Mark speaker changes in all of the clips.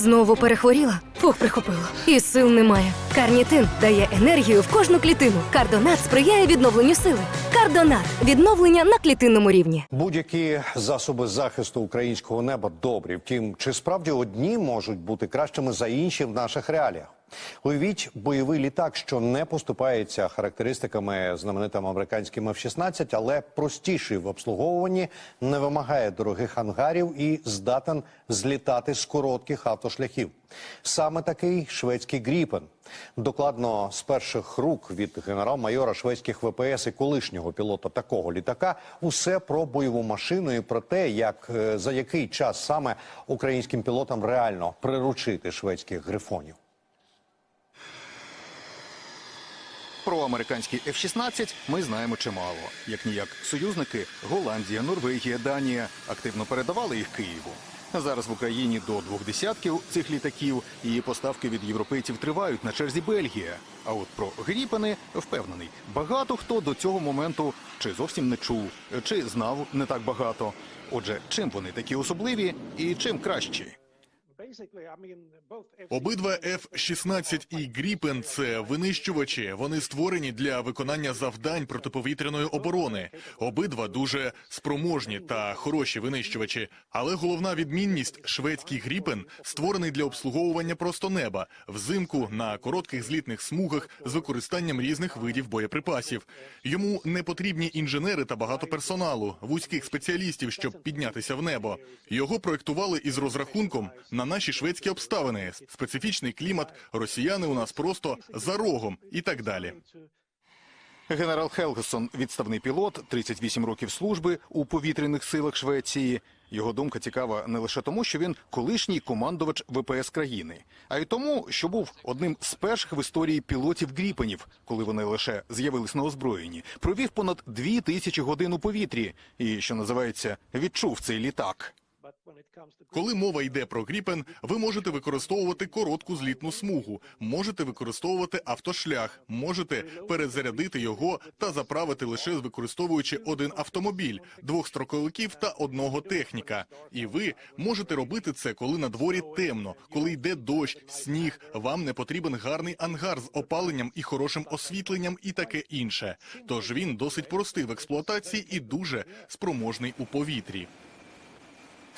Speaker 1: Знову перехворіла? Фух, прихопила. І сил немає. Карнітин дає енергію в кожну клітину. Кардонат сприяє відновленню сили. Кардонат відновлення на клітинному рівні.
Speaker 2: Будь-які засоби захисту українського неба добрі. Втім, чи справді одні можуть бути кращими за інші в наших реаліях? Уявіть бойовий літак, що не поступається характеристиками знаменитим американським F-16, але простіший в обслуговуванні, не вимагає дорогих ангарів і здатен злітати з коротких автошляхів. Саме такий шведський Гріпен. Докладно з перших рук від генерал-майора шведських ВПС і колишнього пілота такого літака усе про бойову машину і про те, як е, за який час саме українським пілотам реально приручити шведських грифонів.
Speaker 3: Про американський F-16 ми знаємо чимало. Як ніяк союзники Голландія, Норвегія, Данія активно передавали їх Києву. Зараз в Україні до двох десятків цих літаків і поставки від європейців тривають на черзі Бельгія. А от про Гріпени впевнений, багато хто до цього моменту чи зовсім не чув, чи знав не так багато. Отже, чим вони такі особливі і чим кращі?
Speaker 4: Обидва F-16 і Гріпен – це винищувачі. Вони створені для виконання завдань протиповітряної оборони. Обидва дуже спроможні та хороші винищувачі. Але головна відмінність – шведський Гріпен створений для обслуговування просто неба, взимку на коротких злітних смугах з використанням різних видів боєприпасів. Йому не потрібні інженери та багато персоналу, вузьких спеціалістів, щоб піднятися в небо. Його проектували із розрахунком на наші шведські обставини, специфічний клімат, росіяни у нас просто за рогом і так далі.
Speaker 3: Генерал Хелгесон, відставний пілот, 38 років служби у повітряних силах Швеції. Його думка цікава не лише тому, що він колишній командувач ВПС країни, а й тому, що був одним з перших в історії пілотів Гріпенів, коли вони лише з'явились на озброєнні. Провів понад дві тисячі годин у повітрі і, що називається, відчув цей літак.
Speaker 4: Коли мова йде про Гріпен, ви можете використовувати коротку злітну смугу, можете використовувати автошлях, можете перезарядити його та заправити лише використовуючи один автомобіль, двох строковиків та одного техніка. І ви можете робити це, коли на дворі темно, коли йде дощ, сніг. Вам не потрібен гарний ангар з опаленням і хорошим освітленням, і таке інше. Тож він досить простий в експлуатації і дуже спроможний у повітрі.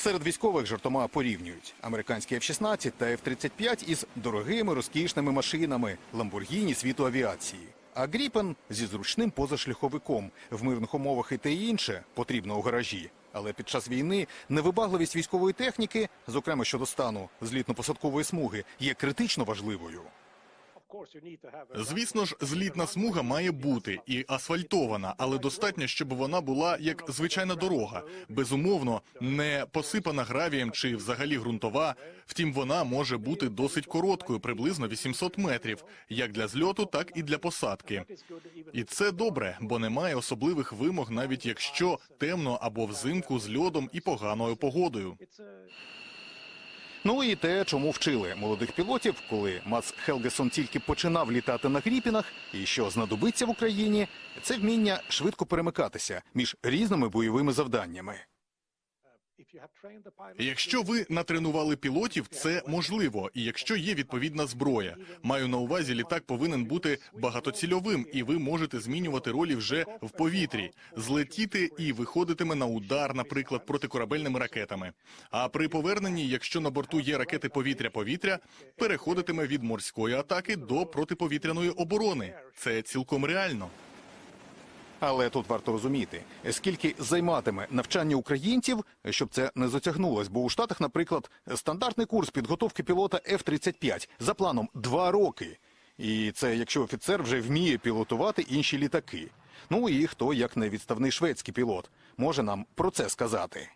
Speaker 3: Серед військових жартома порівнюють американські F-16 та F-35 із дорогими розкішними машинами Ламборгіні світу авіації. А Гріпен зі зручним позашляховиком в мирних умовах і те інше потрібно у гаражі. Але під час війни невибагливість військової техніки, зокрема щодо стану злітно-посадкової смуги, є критично важливою.
Speaker 4: Звісно ж, злітна смуга має бути і асфальтована, але достатньо, щоб вона була як звичайна дорога, безумовно, не посипана гравієм чи взагалі ґрунтова. Втім, вона може бути досить короткою, приблизно 800 метрів, як для зльоту, так і для посадки. І це добре, бо немає особливих вимог, навіть якщо темно або взимку з льодом і поганою погодою.
Speaker 3: Ну і те, чому вчили молодих пілотів, коли Мац Хелгесон тільки починав літати на гріпінах, і що знадобиться в Україні, це вміння швидко перемикатися між різними бойовими завданнями.
Speaker 4: Якщо ви натренували пілотів, це можливо, і якщо є відповідна зброя. Маю на увазі, літак повинен бути багатоцільовим, і ви можете змінювати ролі вже в повітрі, злетіти і виходитиме на удар, наприклад, протикорабельними ракетами. А при поверненні, якщо на борту є ракети повітря-повітря, переходитиме від морської атаки до протиповітряної оборони. Це цілком реально.
Speaker 3: Але тут варто розуміти, скільки займатиме навчання українців, щоб це не затягнулось. Бо у Штатах, наприклад, стандартний курс підготовки пілота F-35 за планом два роки. І це якщо офіцер вже вміє пілотувати інші літаки. Ну і хто, як не відставний шведський пілот, може нам про це сказати.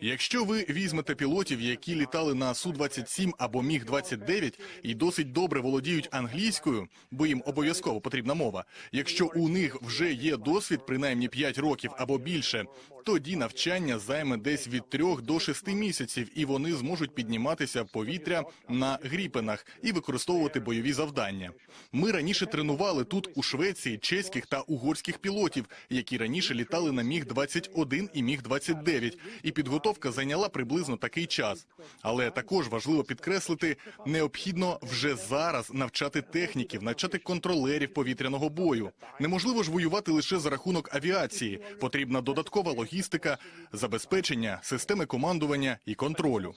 Speaker 4: Якщо ви візьмете пілотів, які літали на Су-27 або Міг-29 і досить добре володіють англійською, бо їм обов'язково потрібна мова. Якщо у них вже є досвід, принаймні 5 років або більше, тоді навчання займе десь від 3 до 6 місяців, і вони зможуть підніматися в повітря на гріпенах і використовувати бойові завдання. Ми раніше тренували тут у Швеції чеських та угорських пілотів, які раніше літали на Міг-21 і Міг-29. F-29, і підготовка зайняла приблизно такий час. Але також важливо підкреслити, необхідно вже зараз навчати техніків, навчати контролерів повітряного бою. Неможливо ж воювати лише за рахунок авіації. Потрібна додаткова логістика, забезпечення, системи командування і контролю.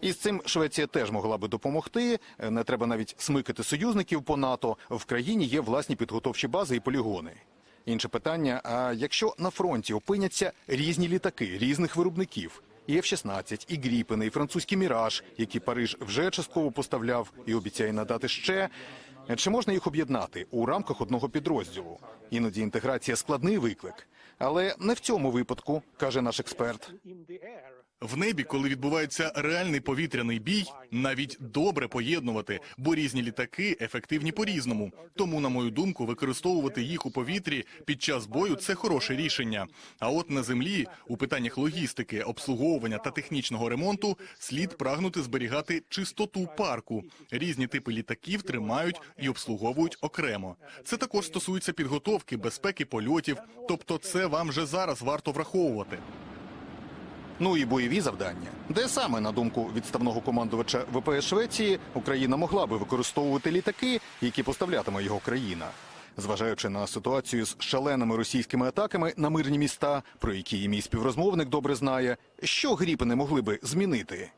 Speaker 3: І з цим Швеція теж могла би допомогти. Не треба навіть смикати союзників по НАТО. В країні є власні підготовчі бази і полігони. Інше питання: а якщо на фронті опиняться різні літаки різних виробників, і F-16, і Гріпени, і французький Міраж, які Париж вже частково поставляв і обіцяє надати ще. Чи можна їх об'єднати у рамках одного підрозділу? Іноді інтеграція складний виклик, але не в цьому випадку, каже наш експерт.
Speaker 4: В небі, коли відбувається реальний повітряний бій, навіть добре поєднувати, бо різні літаки ефективні по-різному. Тому, на мою думку, використовувати їх у повітрі під час бою це хороше рішення. А от на землі, у питаннях логістики, обслуговування та технічного ремонту, слід прагнути зберігати чистоту парку. Різні типи літаків тримають і обслуговують окремо. Це також стосується підготовки, безпеки польотів. Тобто, це вам вже зараз варто враховувати.
Speaker 3: Ну і бойові завдання, де саме, на думку відставного командувача ВПС Швеції, Україна могла би використовувати літаки, які поставлятиме його країна. Зважаючи на ситуацію з шаленими російськими атаками на мирні міста, про які і мій співрозмовник добре знає, що гріпени могли би змінити.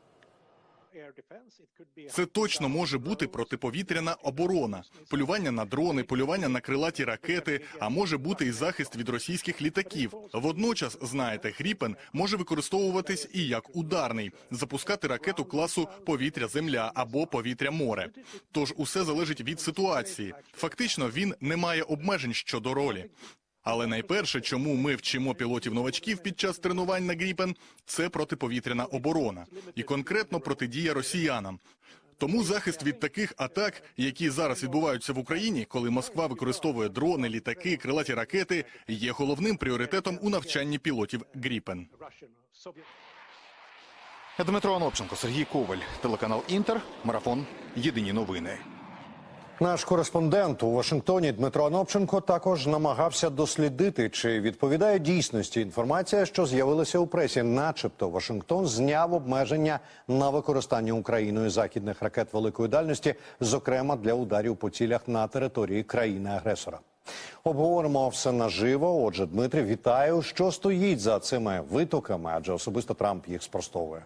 Speaker 4: Це точно може бути протиповітряна оборона, полювання на дрони, полювання на крилаті ракети, а може бути і захист від російських літаків. Водночас, знаєте, Гріпен може використовуватись і як ударний, запускати ракету класу повітря-земля або повітря-море. Тож усе залежить від ситуації. Фактично, він не має обмежень щодо ролі. Але найперше, чому ми вчимо пілотів новачків під час тренувань на Гріпен, це протиповітряна оборона і конкретно протидія росіянам. Тому захист від таких атак, які зараз відбуваються в Україні, коли Москва використовує дрони, літаки, крилаті ракети, є головним пріоритетом у навчанні пілотів Гріпен.
Speaker 3: Дмитро Анопченко, Сергій Коваль, телеканал Інтер, марафон. Єдині новини.
Speaker 2: Наш кореспондент у Вашингтоні Дмитро Анопченко також намагався дослідити, чи відповідає дійсності інформація, що з'явилася у пресі, начебто Вашингтон зняв обмеження на використання Україною західних ракет великої дальності, зокрема для ударів по цілях на території країни-агресора. Обговоримо все наживо. Отже, Дмитрий, вітаю. Що стоїть за цими витоками? Адже особисто Трамп їх спростовує.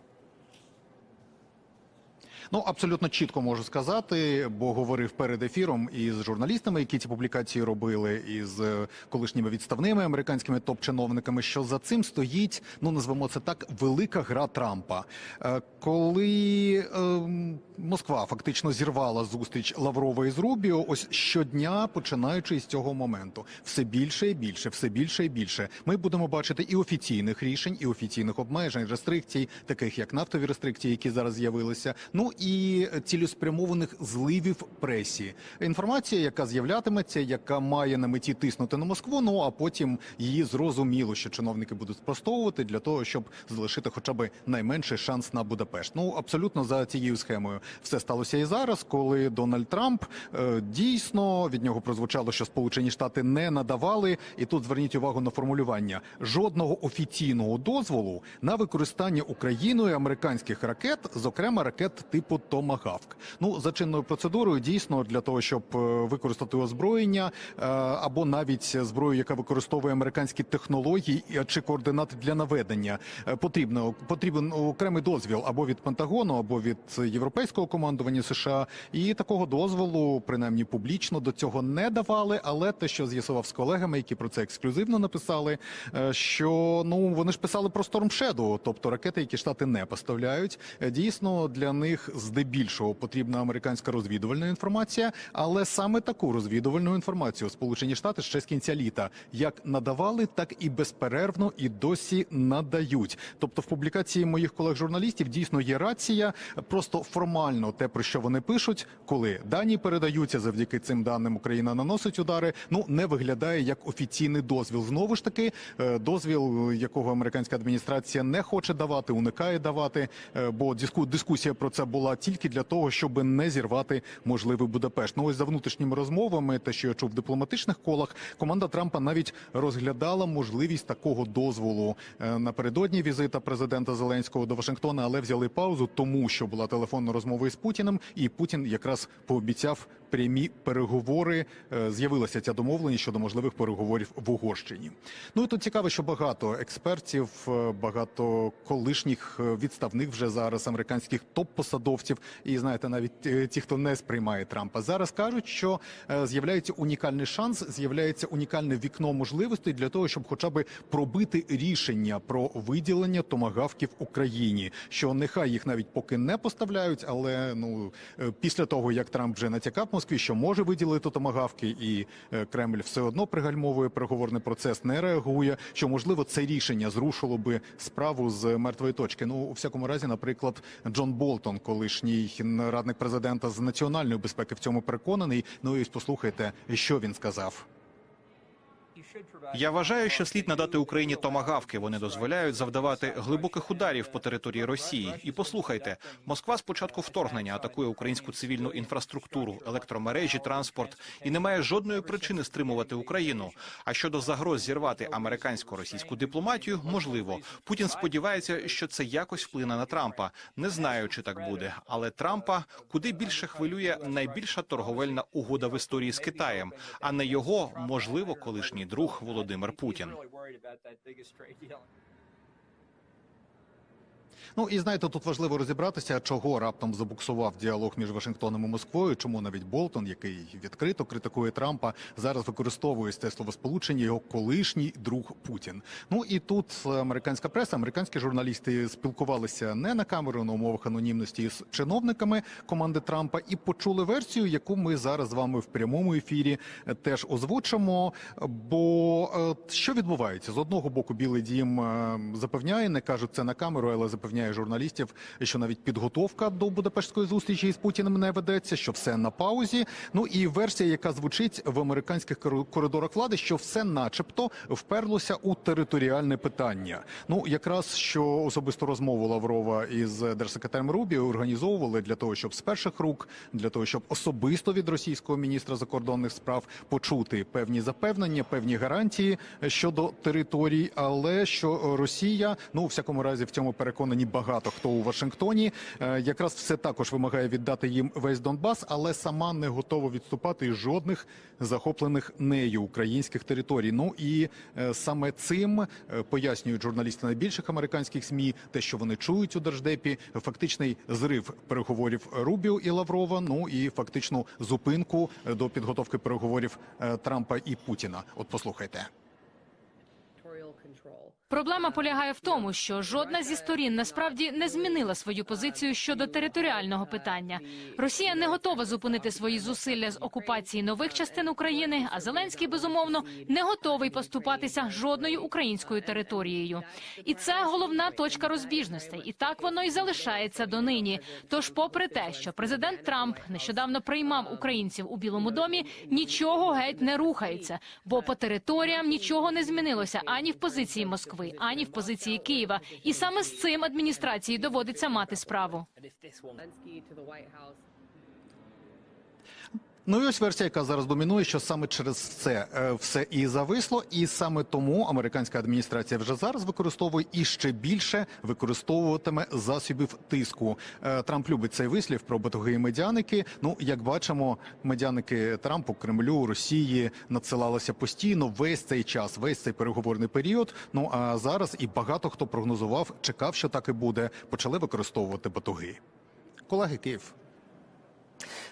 Speaker 3: Ну абсолютно чітко можу сказати, бо говорив перед ефіром із журналістами, які ці публікації робили, із е, колишніми відставними американськими топ-чиновниками, що за цим стоїть, ну назвемо це так, велика гра Трампа. Е, Коли ем, Москва фактично зірвала зустріч Лаврова із Рубіо, ось щодня, починаючи з цього моменту, все більше і більше, все більше і більше. Ми будемо бачити і офіційних рішень, і офіційних обмежень, рестрикцій, таких як нафтові рестрикції, які зараз з'явилися. Ну і цілеспрямованих зливів пресі. Інформація, яка з'являтиметься, яка має на меті тиснути на Москву. Ну а потім її зрозуміло, що чиновники будуть спростовувати для того, щоб залишити хоча б найменший шанс на Будапешт. Ну абсолютно за цією схемою все сталося і зараз, коли Дональд Трамп е, дійсно від нього прозвучало, що Сполучені Штати не надавали, і тут зверніть увагу на формулювання жодного офіційного дозволу на використання Україною американських ракет, зокрема ракет типу Томагавк. Ну за чинною процедурою дійсно для того, щоб е, використати озброєння е, або навіть зброю, яка використовує американські технології чи координати для наведення, е, потрібно потрібен окремий дозвіл або від Пентагону, або від європейського командування США. І такого дозволу, принаймні публічно, до цього не давали. Але те, що з'ясував з колегами, які про це ексклюзивно написали, е, що ну вони ж писали про Storm Shadow, тобто ракети, які штати не поставляють. Е, Дійсно, для них здебільшого потрібна американська розвідувальна інформація, але саме таку розвідувальну інформацію Сполучені Штати ще з кінця літа як надавали, так і безперервно і досі надають. Тобто, в публікації моїх колег-журналістів дійсно є рація, просто формально те, про що вони пишуть, коли дані передаються завдяки цим даним, Україна наносить удари. Ну не виглядає як офіційний дозвіл. Знову ж таки, е, дозвіл, якого американська адміністрація не хоче давати, уникає давати, е, бо диску- дискусія про це була. Була тільки для того, щоб не зірвати можливий Будапешт. Ну ось за внутрішніми розмовами, те, що я чув в дипломатичних колах, команда Трампа навіть розглядала можливість такого дозволу Е, напередодні візита президента Зеленського до Вашингтона, але взяли паузу, тому що була телефонна розмова із Путіним, і Путін якраз пообіцяв прямі переговори. Е, З'явилася ця домовленість щодо можливих переговорів в Угорщині. Ну і тут цікаво, що багато експертів, е, багато колишніх е, відставних вже зараз американських топ-посадовців, і знаєте, навіть ті, хто не сприймає Трампа, зараз кажуть, що з'являється унікальний шанс, з'являється унікальне вікно можливостей для того, щоб хоча б пробити рішення про виділення томагавків Україні. Що нехай їх навіть поки не поставляють, але ну після того як Трамп вже натякав Москві, що може виділити томагавки, і е, Кремль все одно пригальмовує переговорний процес, не реагує. Що можливо це рішення зрушило би справу з мертвої точки. Ну у всякому разі, наприклад, Джон Болтон, колишній радник президента з національної безпеки, в цьому переконаний. Ну і послухайте, що він сказав.
Speaker 5: Я вважаю, що слід надати Україні томагавки. Вони дозволяють завдавати глибоких ударів по території Росії. І послухайте, Москва з початку вторгнення атакує українську цивільну інфраструктуру, електромережі, транспорт і не має жодної причини стримувати Україну. А щодо загроз зірвати американсько-російську дипломатію, можливо, Путін сподівається, що це якось вплине на Трампа. Не знаю, чи так буде, але Трампа куди більше хвилює найбільша торговельна угода в історії з Китаєм, а не його можливо колишній друг Володимир Путін.
Speaker 3: Ну і знаєте, тут важливо розібратися, чого раптом забуксував діалог між Вашингтоном і Москвою. Чому навіть Болтон, який відкрито критикує Трампа, зараз використовує це словосполучення його колишній друг Путін. Ну і тут американська преса, американські журналісти спілкувалися не на камеру на умовах анонімності з чиновниками команди Трампа і почули версію, яку ми зараз з вами в прямому ефірі теж озвучимо. Бо е, що відбувається з одного боку, Білий Дім е, запевняє, не кажуть це на камеру, але запевняє журналістів, що навіть підготовка до Будапештської зустрічі з Путіним не ведеться, що все на паузі. Ну і версія, яка звучить в американських коридорах влади, що все, начебто, вперлося у територіальне питання. Ну якраз що особисту розмову Лаврова із держсекретарем Рубіо організовували для того, щоб з перших рук, для того, щоб особисто від російського міністра закордонних справ почути певні запевнення, певні гарантії щодо територій, але що Росія, ну у всякому разі, в цьому переконані багато хто у Вашингтоні, е, якраз все також вимагає віддати їм весь Донбас, але сама не готова відступати із жодних захоплених нею українських територій. Ну і е, саме цим е, пояснюють журналісти найбільших американських змі, те, що вони чують у держдепі, фактичний зрив переговорів Рубіо і Лаврова. Ну і фактичну зупинку до підготовки переговорів Трампа і Путіна. От послухайте.
Speaker 6: Проблема полягає в тому, що жодна зі сторін насправді не змінила свою позицію щодо територіального питання. Росія не готова зупинити свої зусилля з окупації нових частин України, а Зеленський безумовно не готовий поступатися жодною українською територією. І це головна точка розбіжностей. І так воно і залишається донині. Тож, попри те, що президент Трамп нещодавно приймав українців у Білому домі, нічого геть не рухається, бо по територіям нічого не змінилося ані в позиції Москви, ані в позиції Києва. І саме з цим адміністрації доводиться мати справу.
Speaker 3: Ну і ось версія, яка зараз домінує, що саме через це е, все і зависло, і саме тому американська адміністрація вже зараз використовує і ще більше використовуватиме засобів тиску. Е, Трамп любить цей вислів про батуги і медяники. Ну як бачимо, медяники Трампу, Кремлю, Росії надсилалися постійно весь цей час, весь цей переговорний період. Ну а зараз і багато хто прогнозував, чекав, що так і буде. Почали використовувати батуги. Колеги Київ.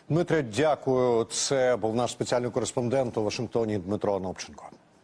Speaker 2: Дмитре, дякую. Це був наш спеціальний кореспондент у Вашингтоні Дмитро Анопченко.